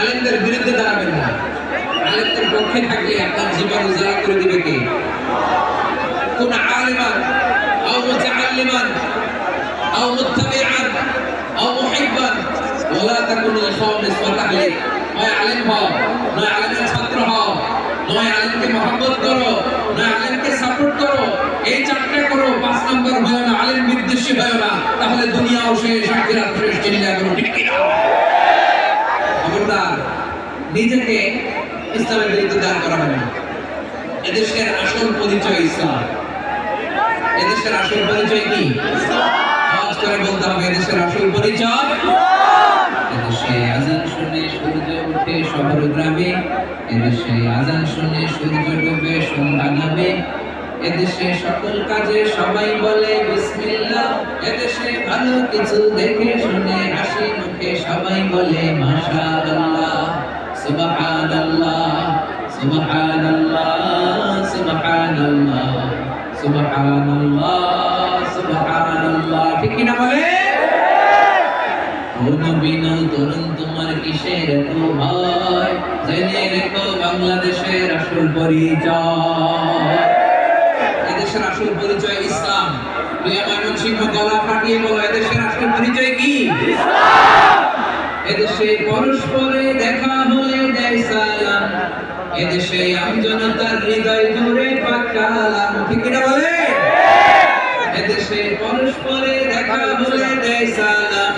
আলেমদের বিরুদ্ধে দাঁড়াবেন না। আলেমদের পক্ষে থাকলে আপনার জীবন উজাড় করে দিবে কে? কোন আলিমান সাপোর্ট করো। এই করো, পাঁচ নম্বর না। তাহলে দুনিয়াও শেষ, আখিরাত শেষ চিন্তা করো ঠিক কিনা খবরদার নিজেকে ইসলামের বিরুদ্ধে দাঁড় করাবেন না এদেশের আসল পরিচয় ইসলাম। এদেশের আসল পরিচয় কি? করে বলতে হবে, এদেশের আসল পরিচয় সকল কাজে সবাই বলে বিসমিল্লাহ, এদেশে ভালো কিছু দেখে শুনে মুখে সবাই বলে সুবহানাল্লাহ সুবহানাল্লাহ সুবহানাল্লাহ সুবহানাল্লাহ সুবহানাল্লাহ। ঠিক কি না বলে? কোন বিনা তরুণ তোমার কিসের এত ভয়? জেনে রেখো বাংলাদেশের আসল পরিচয়। এদেশের আসল পরিচয় ইসলাম। প্রিয় ময়মনসিংহ গলা ফাটিয়ে বলো, এদেশের আসল পরিচয় কি? এদেশে পরস্পরে দেখা হলে দেয় সালাম। এদেশে আমজনতার হৃদয় জুড়ে পাকালাম ঠিক না বলে? এদেশে পরস্পরে দেখা হলে দেয় সালাম।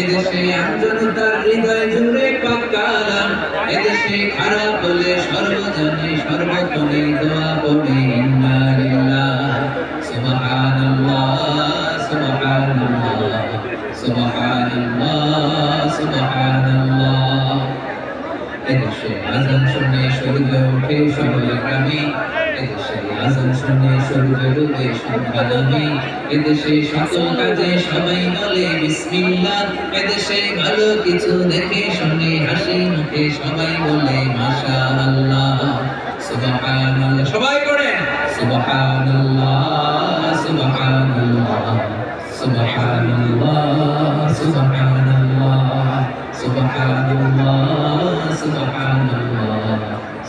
এদেশে আমজনতার হৃদয় জুড়ে পাকালাম এদেশে খারাপ হলে সর্বজনে সর্বক্ষণে দোয়া পড়ে। রূপে ভালো কিছু দেখে শুনে হাসি মুখে সবাই বলে সবাই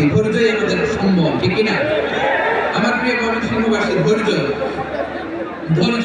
এই ধৈর্যই আমাদের সম্ভব ঠিক কিনা? আমার প্রিয় ময়মনসিংহবাসী ধৈর্য। ধৈর্য